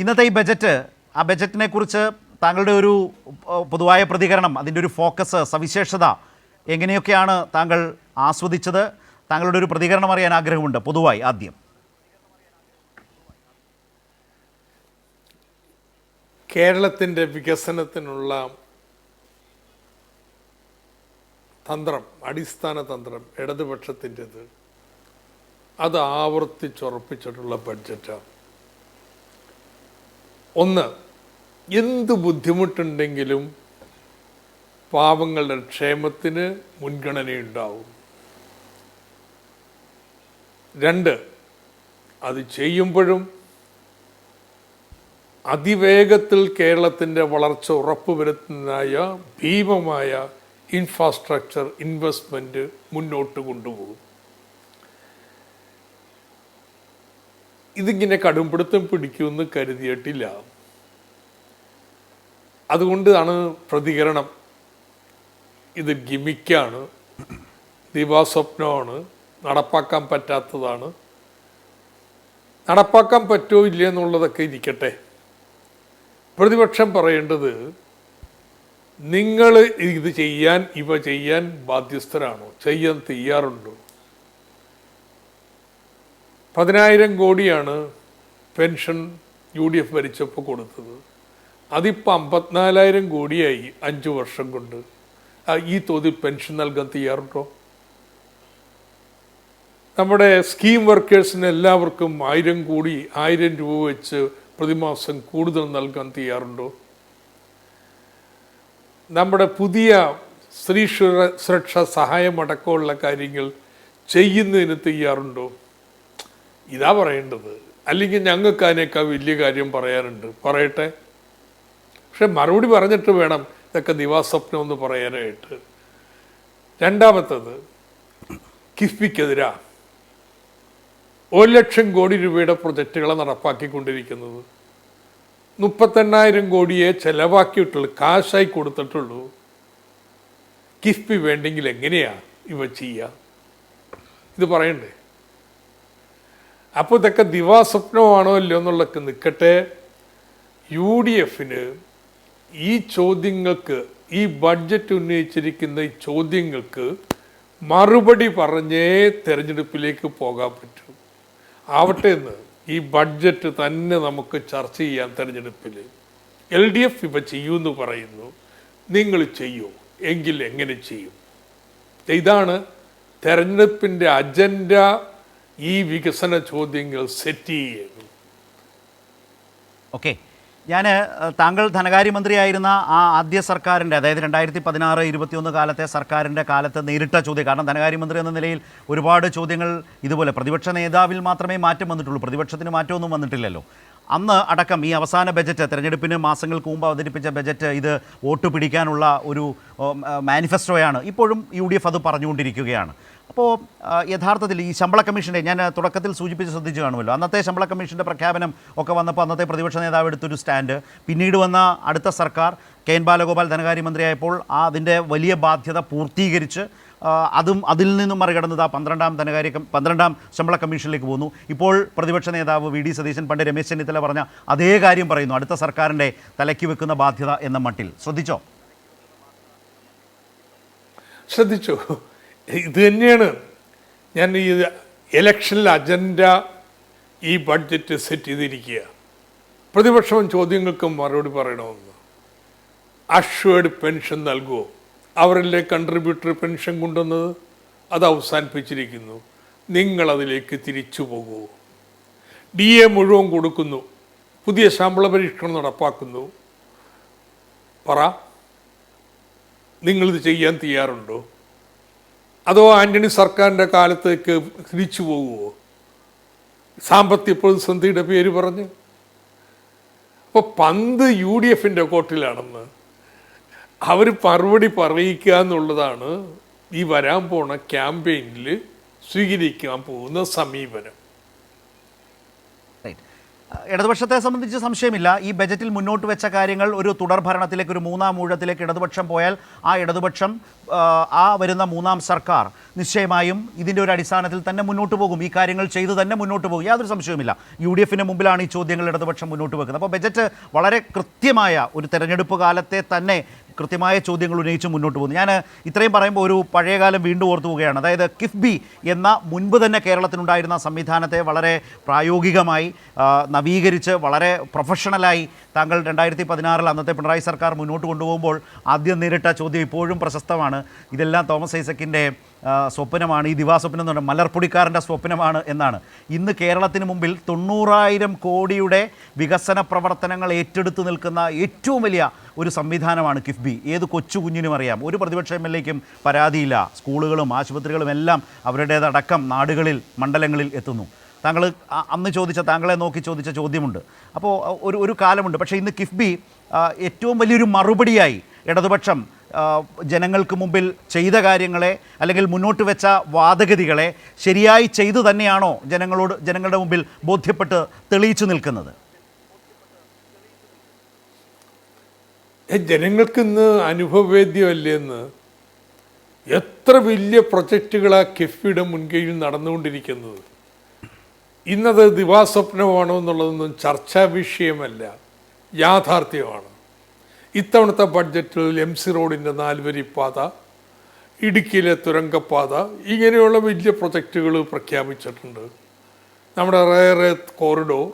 ഇന്നത്തെ ഈ ബജറ്റ് ആ ബജറ്റിനെ കുറിച്ച് താങ്കളുടെ ഒരു പൊതുവായ പ്രതികരണം അതിന്റെ ഒരു ഫോക്കസ് സവിശേഷത എങ്ങനെയൊക്കെയാണ് താങ്കൾ ആസ്വദിച്ചത്? താങ്കളുടെ ഒരു പ്രതികരണം അറിയാൻ ആഗ്രഹമുണ്ട് പൊതുവായി ആദ്യം. കേരളത്തിന്റെ വികസനത്തിനുള്ള തന്ത്രം അടിസ്ഥാന തന്ത്രം ഇടതുപക്ഷത്തിന്റെത് അത് ആവർത്തിച്ചുറപ്പിച്ചിട്ടുള്ള ബഡ്ജറ്റാണ്. ഒന്ന് എന്ത് ബുദ്ധിമുട്ടുണ്ടെങ്കിലും പാവങ്ങളുടെ ക്ഷേമത്തിന് മുൻഗണനയുണ്ടാവും. രണ്ട് അത് ചെയ്യുമ്പോഴും അതിവേഗത്തിൽ കേരളത്തിന്റെ വളർച്ച ഉറപ്പുവരുത്തുന്നതായ ഭീമമായ ഇൻഫ്രാസ്ട്രക്ചർ ഇൻവെസ്റ്റ്മെന്റ് മുന്നോട്ട് കൊണ്ടുപോകും. ഇതിങ്ങനെ കടുംപിടുത്തം പിടിക്കുമെന്ന് കരുതിയിട്ടില്ല. അതുകൊണ്ടാണ് പ്രതികരണം. ഇത് ഗിമിക്കാണ്. ദിവാസ്വപ്നമാണ്. നടപ്പാക്കാൻ പറ്റാത്തതാണ്. നടപ്പാക്കാൻ പറ്റുമോ ഇല്ല എന്നുള്ളതൊക്കെ ഇരിക്കട്ടെ. പ്രതിപക്ഷം പറയേണ്ടത് നിങ്ങൾ ഇത് ചെയ്യാൻ ഇവ ചെയ്യാൻ ബാധ്യസ്ഥരാണോ? ചെയ്യാൻ തയ്യാറുണ്ടോ? പതിനായിരം കോടിയാണ് പെൻഷൻ യു ഡി എഫ് ഭരിച്ചപ്പോൾ കൊടുത്തത്. അതിപ്പോൾ അമ്പത്തിനാലായിരം കോടിയായി അഞ്ച് വർഷം കൊണ്ട്. ഈ തോതിൽ പെൻഷൻ നൽകാൻ തയ്യാറുണ്ടോ? നമ്മുടെ സ്കീം വർക്കേഴ്സിന് എല്ലാവർക്കും ആയിരം കോടി ആയിരം രൂപ വെച്ച് പ്രതിമാസം കൂടുതൽ നൽകാൻ തയ്യാറുണ്ടോ? നമ്മുടെ പുതിയ സ്ത്രീ സുരക്ഷാ സഹായം അടക്കമുള്ള കാര്യങ്ങൾ ചെയ്യുന്നതിന് തയ്യാറുണ്ടോ? ഇതാ പറയേണ്ടത്. അല്ലെങ്കിൽ ഞങ്ങൾക്ക് അതിനേക്കാൾ വലിയ കാര്യം പറയാനുണ്ട്. പറയട്ടെ? പക്ഷെ മറുപടി പറഞ്ഞിട്ട് വേണം ഇതൊക്കെ ദിവാസ്വപ്നം എന്ന് പറയാനായിട്ട്. രണ്ടാമത്തത് കിഫ്ബിക്കെതിരാ ഒരു ലക്ഷം കോടി രൂപയുടെ പ്രൊജക്റ്റുകളെ നടപ്പാക്കിക്കൊണ്ടിരിക്കുന്നത്. മുപ്പത്തെണ്ണായിരം കോടിയെ ചെലവാക്കിയിട്ടുള്ളൂ കാശായി കൊടുത്തിട്ടുള്ളൂ. കിഫ്ബി വേണ്ടെങ്കിൽ എങ്ങനെയാ ഇവ ചെയ്യുക ഇത് പറയണ്ടേ? അപ്പോൾ ഇതൊക്കെ ദിവാസ്വപ്നമാണോ അല്ലയോ എന്നുള്ളതൊക്കെ നിൽക്കട്ടെ യു ഡി എഫിന് ഈ ചോദ്യങ്ങൾക്ക് ഈ ബഡ്ജറ്റ് ഉന്നയിച്ചിരിക്കുന്ന ഈ ചോദ്യങ്ങൾക്ക് മറുപടി പറഞ്ഞേ തെരഞ്ഞെടുപ്പിലേക്ക് പോകാൻ പറ്റൂ. ആവട്ടെ എന്ന്. ഈ ബഡ്ജറ്റ് തന്നെ നമുക്ക് ചർച്ച ചെയ്യാം തെരഞ്ഞെടുപ്പിൽ. എൽ ഡി എഫ് ഇപ്പം ചെയ്യൂന്ന് പറയുന്നു. നിങ്ങൾ ചെയ്യൂ? എങ്കിൽ എങ്ങനെ ചെയ്യും? ഇതാണ് തെരഞ്ഞെടുപ്പിന്റെ അജണ്ട ഈ വികസന ചോദ്യങ്ങൾ സെറ്റ് ചെയ്യുന്നു. ഓക്കെ ഞാൻ താങ്കൾ ധനകാര്യമന്ത്രിയായിരുന്ന ആ ആദ്യ സർക്കാരിന്റെ അതായത് രണ്ടായിരത്തി പതിനാറ് ഇരുപത്തിയൊന്ന് കാലത്തെ സർക്കാരിന്റെ കാലത്ത് നേരിട്ട ചോദ്യം കാരണം ധനകാര്യമന്ത്രി എന്ന നിലയിൽ ഒരുപാട് ചോദ്യങ്ങൾ ഇതുപോലെ പ്രതിപക്ഷ നേതാവിൽ മാത്രമേ മാറ്റം വന്നിട്ടുള്ളൂ. പ്രതിപക്ഷത്തിന് മാറ്റമൊന്നും വന്നിട്ടില്ലല്ലോ. അന്ന് അടക്കം ഈ അവസാന ബജറ്റ് തെരഞ്ഞെടുപ്പിന് മാസങ്ങൾക്ക് മുമ്പ് അവതരിപ്പിച്ച ബജറ്റ് ഇത് വോട്ട് പിടിക്കാനുള്ള ഒരു മാനിഫെസ്റ്റോയാണ്. ഇപ്പോഴും യു ഡി എഫ് അത് പറഞ്ഞുകൊണ്ടിരിക്കുകയാണ്. അപ്പോൾ യഥാർത്ഥത്തിൽ ഈ ശമ്പള കമ്മീഷന്റെ ഞാൻ തുടക്കത്തിൽ സൂചിപ്പിച്ച് ശ്രദ്ധിച്ചു കാണുമല്ലോ. അന്നത്തെ ശമ്പള കമ്മീഷന്റെ പ്രഖ്യാപനം ഒക്കെ വന്നപ്പോൾ അന്നത്തെ പ്രതിപക്ഷ നേതാവ് എടുത്തൊരു സ്റ്റാൻഡ്. പിന്നീട് വന്ന അടുത്ത സർക്കാർ കെ എൻ ബാലഗോപാൽ ധനകാര്യമന്ത്രിയായപ്പോൾ ആ അതിന്റെ വലിയ ബാധ്യത പൂർത്തീകരിച്ച് അതും അതിൽ നിന്നും മറികടന്നത് ആ പന്ത്രണ്ടാം ധനകാര്യ പന്ത്രണ്ടാം ശമ്പള കമ്മീഷനിലേക്ക് പോകുന്നു. ഇപ്പോൾ പ്രതിപക്ഷ നേതാവ് വി ഡി സതീശൻ പണ്ട് രമേശ് ചെന്നിത്തല പറഞ്ഞ അതേ കാര്യം പറയുന്നു. അടുത്ത സർക്കാരിന്റെ തലയ്ക്ക് വെക്കുന്ന ബാധ്യത എന്ന മട്ടിൽ. ശ്രദ്ധിച്ചോ? ശ്രദ്ധിച്ചു. ഇത് തന്നെയാണ് ഞാൻ ഈ ഇലക്ഷനിൽ അജണ്ട ഈ ബഡ്ജറ്റ് സെറ്റ് ചെയ്തിരിക്കുക. പ്രതിപക്ഷവും ചോദ്യങ്ങൾക്കും മറുപടി പറയണമെന്ന്. അഷ്വേർഡ് പെൻഷൻ നൽകുമോ അവരല്ലേ കൺട്രിബ്യൂട്ടറി പെൻഷൻ കൊണ്ടുവന്നത് അത് അവസാനിപ്പിച്ചിരിക്കുന്നു. നിങ്ങളതിലേക്ക് തിരിച്ചു പോകൂ. ഡി എ മുഴുവൻ കൊടുക്കുന്നു. പുതിയ ശമ്പള പരീക്ഷണം നടപ്പാക്കുന്നു. പറ. നിങ്ങളിത് ചെയ്യാൻ തയ്യാറുണ്ടോ? അതോ ആന്റണി സർക്കാരിന്റെ കാലത്തേക്ക് തിരിച്ചു പോകുമോ സാമ്പത്തിക പ്രതിസന്ധിയുടെ പേര് പറഞ്ഞ്. അപ്പോൾ പന്ത് യു ഡി എഫിന്റെ കോട്ടിലാണെന്ന് അവർ മറുപടി പറയിക്കുക എന്നുള്ളതാണ് ഈ വരാൻ പോണ ക്യാമ്പയിനിൽ സ്വീകരിക്കാൻ പോകുന്ന സമീപനം. ഇടതുപക്ഷത്തെ സംബന്ധിച്ച് സംശയമില്ല. ഈ ബജറ്റിൽ മുന്നോട്ട് വെച്ച കാര്യങ്ങൾ ഒരു തുടർ ഭരണത്തിലേക്ക് ഒരു മൂന്നാം ഊഴത്തിലേക്ക് ഇടതുപക്ഷം പോയാൽ ആ ഇടതുപക്ഷം ആ വരുന്ന മൂന്നാം സർക്കാർ നിശ്ചയമായും ഇതിന്റെ ഒരു അടിസ്ഥാനത്തിൽ തന്നെ മുന്നോട്ട് പോകും. ഈ കാര്യങ്ങൾ ചെയ്തു തന്നെ മുന്നോട്ട് പോകും. യാതൊരു സംശയവുമില്ല. യു ഡി എഫിന് മുമ്പിലാണ് ഈ ചോദ്യങ്ങൾ ഇടതുപക്ഷം മുന്നോട്ട് വെക്കുന്നത്. അപ്പോൾ ബജറ്റ് വളരെ കൃത്യമായ ഒരു തെരഞ്ഞെടുപ്പ് കാലത്തെ തന്നെ കൃത്യമായ ചോദ്യങ്ങൾ ഉന്നയിച്ച് മുന്നോട്ട് പോകുന്നു. ഞാൻ ഇത്രയും പറയുമ്പോൾ ഒരു പഴയകാലം വീണ്ടും ഓർത്തു പോവുകയാണ്. അതായത് കിഫ്ബി എന്ന മുൻപ് തന്നെ കേരളത്തിനുണ്ടായിരുന്ന സംവിധാനത്തെ വളരെ പ്രായോഗികമായി നവീകരിച്ച് വളരെ പ്രൊഫഷണലായി താങ്കൾ രണ്ടായിരത്തി പതിനാറിൽ അന്നത്തെ പിണറായി സർക്കാർ മുന്നോട്ട് കൊണ്ടുപോകുമ്പോൾ ആദ്യം നേരിട്ട ചോദ്യം ഇപ്പോഴും പ്രശസ്തമാണ്. ഇതെല്ലാം തോമസ് ഐസക്കിന്റെ സ്വപ്നമാണ്. ഈ ദിവാസ്വപ്നം എന്ന് പറഞ്ഞാൽ മലർപ്പൊടിക്കാരന്റെ സ്വപ്നമാണ് എന്നാണ്. ഇന്ന് കേരളത്തിന് മുമ്പിൽ തൊണ്ണൂറായിരം കോടിയുടെ വികസന പ്രവർത്തനങ്ങൾ ഏറ്റെടുത്ത് നിൽക്കുന്ന ഏറ്റവും വലിയ ഒരു സംവിധാനമാണ് കിഫ്ബി. ഏത് കൊച്ചു കുഞ്ഞിനും അറിയാം. ഒരു പ്രതിപക്ഷ എം എൽ എക്കും പരാതിയില്ല. സ്കൂളുകളും ആശുപത്രികളും എല്ലാം അവരുടേതടക്കം നാടുകളിൽ മണ്ഡലങ്ങളിൽ എത്തുന്നു. താങ്കൾ അന്ന് ചോദിച്ച താങ്കളെ നോക്കി ചോദിച്ച ചോദ്യമുണ്ട്. അപ്പോൾ ഒരു ഒരു കാലമുണ്ട്. പക്ഷേ ഇന്ന് കിഫ്ബി ഏറ്റവും വലിയൊരു മറുപടിയായി ഇടതുപക്ഷം ജനങ്ങൾക്ക് മുമ്പിൽ ചെയ്ത കാര്യങ്ങളെ അല്ലെങ്കിൽ മുന്നോട്ട് വെച്ച വാദഗതികളെ ശരിയായി ചെയ്തു തന്നെയാണോ ജനങ്ങളോട് ജനങ്ങളുടെ മുമ്പിൽ ബോധ്യപ്പെട്ട് തെളിയിച്ചു നിൽക്കുന്നത്? ജനങ്ങൾക്കിന്ന് ജനങ്ങൾക്ക് ഇന്ന് അനുഭവവേദ്യമല്ലേ എത്ര വലിയ പ്രൊജക്റ്റുകളാണ് കിഫ്ബിയുടെ മുൻകൈയിൽ നടന്നുകൊണ്ടിരിക്കുന്നത്? ഇന്നത് ദിവാസ്വപ്നമാണോ എന്നുള്ളതൊന്നും ചർച്ചാ വിഷയമല്ല യാഥാർത്ഥ്യമാണ്. ഇത്തവണത്തെ ബഡ്ജറ്റിൽ എം സി റോഡിന്റെ നാലുവരി പാത ഇടുക്കിയിലെ തുരങ്കപ്പാത ഇങ്ങനെയുള്ള വലിയ പ്രൊജക്റ്റുകൾ പ്രഖ്യാപിച്ചിട്ടുണ്ട്. നമ്മുടെ റയർ കോറിഡോർ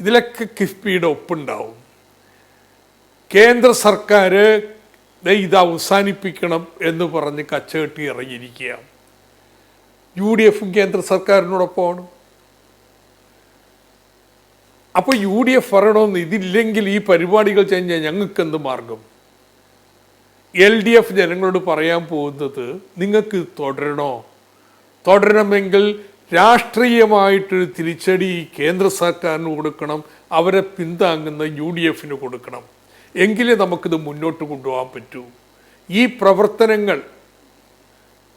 ഇതിലൊക്കെ കിഫ്ബിയുടെ ഒപ്പുണ്ടാവും. കേന്ദ്ര സർക്കാർ ഇത് അവസാനിപ്പിക്കണം എന്ന് പറഞ്ഞ് കച്ചകെട്ടി ഇറങ്ങിയിരിക്കുക യു ഡി എഫും കേന്ദ്ര സർക്കാരിനോടൊപ്പമാണ്. അപ്പോൾ യു ഡി എഫ് പറയണമെന്ന് ഇതില്ലെങ്കിൽ ഈ പരിപാടികൾ ചെയ്യാൻ ഞങ്ങൾക്ക് എന്ത് മാർഗം? എൽ ഡി എഫ് ജനങ്ങളോട് പറയാൻ പോകുന്നത് നിങ്ങൾക്ക് തുടരണോ? തുടരണമെങ്കിൽ രാഷ്ട്രീയമായിട്ടൊരു തിരിച്ചടി കേന്ദ്ര സർക്കാരിന് കൊടുക്കണം അവരെ പിന്താങ്ങുന്ന യു ഡി എഫിന് കൊടുക്കണം. എങ്കിലേ നമുക്കിത് മുന്നോട്ട് കൊണ്ടുപോകാൻ പറ്റൂ. ഈ പ്രവർത്തനങ്ങൾ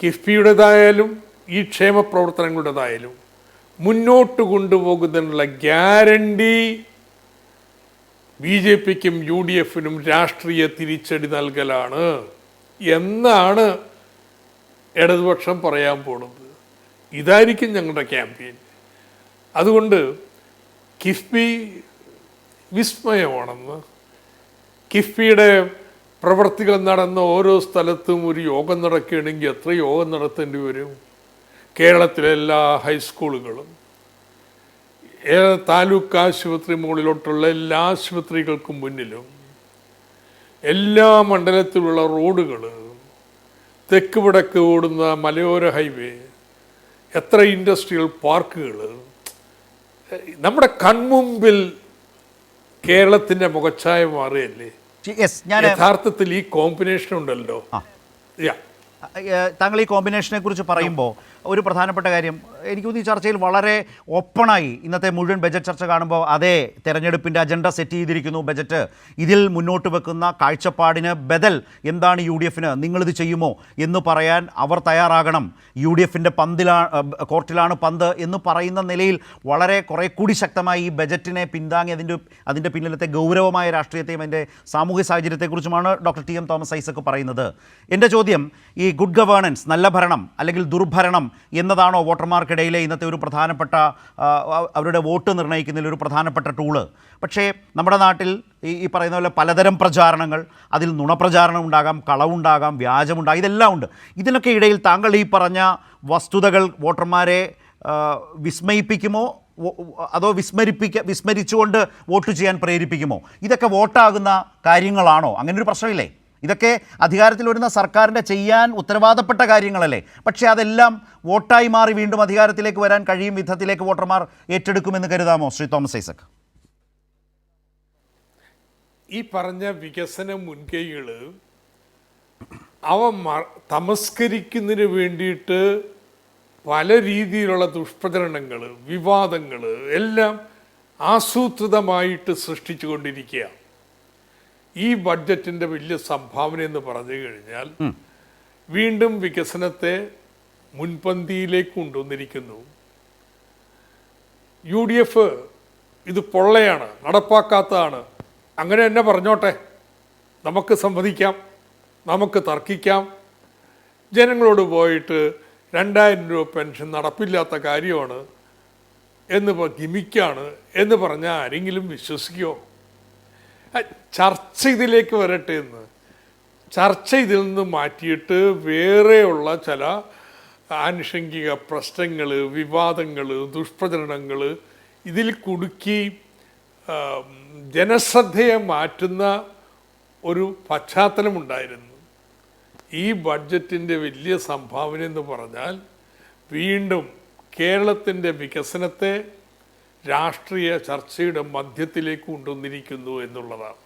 കിഫ്ബിയുടേതായാലും ഈ ക്ഷേമ പ്രവർത്തനങ്ങളുടേതായാലും മുന്നോട്ട് കൊണ്ടുപോകുന്നതിനുള്ള ഗ്യാരണ്ടി ബി ജെ പിക്കും യു ഡി എഫിനും രാഷ്ട്രീയ തിരിച്ചടി നൽകലാണ്. എന്നാണ് ഇടതുപക്ഷം പറയാൻ പോണത്. ഇതായിരിക്കും ഞങ്ങളുടെ ക്യാമ്പയിൻ. അതുകൊണ്ട് കിഫ്ബി വിസ്മയമാണെന്ന്. കിഫ്ബിയുടെ പ്രവർത്തികൾ നടന്ന ഓരോ സ്ഥലത്തും ഒരു യോഗം നടക്കുകയാണെങ്കിൽ എത്ര യോഗം നടത്തേണ്ടി വരും? കേരളത്തിലെ എല്ലാ ഹൈസ്കൂളുകളും താലൂക്ക് ആശുപത്രി മുകളിലോട്ടുള്ള എല്ലാ ആശുപത്രികൾക്കും മുന്നിലും എല്ലാ മണ്ഡലത്തിലുള്ള റോഡുകൾ തെക്ക് വടക്ക് ഓടുന്ന മലയോര ഹൈവേ എത്ര ഇൻഡസ്ട്രിയൽ പാർക്കുകൾ നമ്മുടെ കൺമുമ്പിൽ കേരളത്തിന്റെ മുഖച്ഛായ മാറുകയല്ലേ യഥാർത്ഥത്തിൽ ഈ കോമ്പിനേഷൻ ഉണ്ടല്ലോ. താങ്കൾ ഈ കോമ്പിനേഷനെ കുറിച്ച് പറയുമ്പോൾ ഒരു പ്രധാനപ്പെട്ട കാര്യം എനിക്ക് തോന്നുന്നു ഈ ചർച്ചയിൽ വളരെ ഓപ്പണായി ഇന്നത്തെ മുഴുവൻ ബജറ്റ് ചർച്ച കാണുമ്പോൾ അതേ തെരഞ്ഞെടുപ്പിന്റെ അജണ്ട സെറ്റ് ചെയ്തിരിക്കുന്നു ബജറ്റ്. ഇതിൽ മുന്നോട്ട് വെക്കുന്ന കാഴ്ചപ്പാടിന് ബദൽ എന്താണ് യു ഡി എഫിന്? നിങ്ങളിത് ചെയ്യുമോ എന്ന് പറയാൻ അവർ തയ്യാറാകണം. യു ഡി എഫിന്റെ പന്തിലാണ് കോർട്ടിലാണ് പന്ത് എന്ന് പറയുന്ന നിലയിൽ വളരെ കുറേ കൂടി ശക്തമായി ഈ ബജറ്റിനെ പിന്താങ്ങി അതിന്റെ അതിന്റെ പിന്നിലത്തെ ഗൗരവമായ രാഷ്ട്രീയത്തെയും അതിന്റെ സാമൂഹ്യ സാഹചര്യത്തെക്കുറിച്ചുമാണ് doctor T M Thomas Isaac പറയുന്നത്. എന്റെ ചോദ്യം ഈ ഗുഡ് ഗവേണൻസ് നല്ല ഭരണം അല്ലെങ്കിൽ ദുർഭരണം എന്നതാണോ വോട്ടർമാർക്കിടയിലെ ഇന്നത്തെ ഒരു പ്രധാനപ്പെട്ട അവരുടെ വോട്ട് നിർണയിക്കുന്നതിൽ ഒരു പ്രധാനപ്പെട്ട ടൂൾ? പക്ഷേ നമ്മുടെ നാട്ടിൽ ഈ ഈ പറയുന്ന പോലെ പലതരം പ്രചാരണങ്ങൾ അതിൽ നുണപ്രചാരണം ഉണ്ടാകാം കളവുണ്ടാകാം വ്യാജമുണ്ടാകാം ഇതെല്ലാം ഉണ്ട്. ഇതിനൊക്കെ ഇടയിൽ താങ്കൾ ഈ പറഞ്ഞ വസ്തുതകൾ വോട്ടർമാരെ വിസ്മയിപ്പിക്കുമോ? അതോ വിസ്മരിപ്പിക്ക വിസ്മരിച്ചുകൊണ്ട് വോട്ട് ചെയ്യാൻ പ്രേരിപ്പിക്കുമോ? ഇതൊക്കെ വോട്ടാകുന്ന കാര്യങ്ങളാണോ? അങ്ങനെ ഒരു പ്രശ്നമില്ലേ? ഇതൊക്കെ അധികാരത്തിൽ വരുന്ന സർക്കാരിന്റെ ചെയ്യാൻ ഉത്തരവാദപ്പെട്ട കാര്യങ്ങളല്ലേ. പക്ഷേ അതെല്ലാം വോട്ടായി മാറി വീണ്ടും അധികാരത്തിലേക്ക് വരാൻ കഴിയും വിധത്തിലേക്ക് വോട്ടർമാർ ഏറ്റെടുക്കുമെന്ന് കരുതാമോ ശ്രീ തോമസ് ഐസക്? ഈ പറഞ്ഞ വികസന മുൻകൈകൾ അവ തമസ്കരിക്കുന്നതിന് വേണ്ടിയിട്ട് പല രീതിയിലുള്ള ദുഷ്പ്രചരണങ്ങൾ വിവാദങ്ങൾ എല്ലാം ആസൂത്രിതമായിട്ട് സൃഷ്ടിച്ചുകൊണ്ടിരിക്കുക ഈ ബഡ്ജറ്റിന്റെ വലിയ സംഭാവന എന്ന് പറഞ്ഞു കഴിഞ്ഞാൽ വീണ്ടും വികസനത്തെ മുൻപന്തിയിലേക്ക് കൊണ്ടുവന്നിരിക്കുന്നു. യു ഡി എഫ് ഇത് പൊള്ളയാണ് നടപ്പാക്കാത്തതാണ്. അങ്ങനെ തന്നെ പറഞ്ഞോട്ടെ. നമുക്ക് സംവദിക്കാം നമുക്ക് തർക്കിക്കാം. ജനങ്ങളോട് പോയിട്ട് രണ്ടായിരം രൂപ പെൻഷൻ നടപ്പില്ലാത്ത കാര്യമാണ് എന്ന് ഗിമിക്കാണ് എന്ന് പറഞ്ഞാൽ ആരെങ്കിലും വിശ്വസിക്കുമോ ചർച്ച ഇതിലേക്ക് വരട്ടെ എന്ന്. ചർച്ച ഇതിൽ നിന്ന് മാറ്റിയിട്ട് വേറെയുള്ള ചില ആനുഷംഗിക പ്രശ്നങ്ങൾ വിവാദങ്ങൾ ദുഷ്പ്രചരണങ്ങൾ ഇതിൽ കുടുക്കി ജനശ്രദ്ധയെ മാറ്റുന്ന ഒരു പശ്ചാത്തലമുണ്ടായിരുന്നു. ഈ ബഡ്ജറ്റിന്റെ വലിയ സംഭാവന എന്ന് പറഞ്ഞാൽ വീണ്ടും കേരളത്തിന്റെ വികസനത്തെ രാഷ്ട്രീയ ചർച്ചയുടെ മധ്യത്തിലേക്ക് കൊണ്ടുവന്നിരിക്കുന്നു എന്നുള്ളതാണ്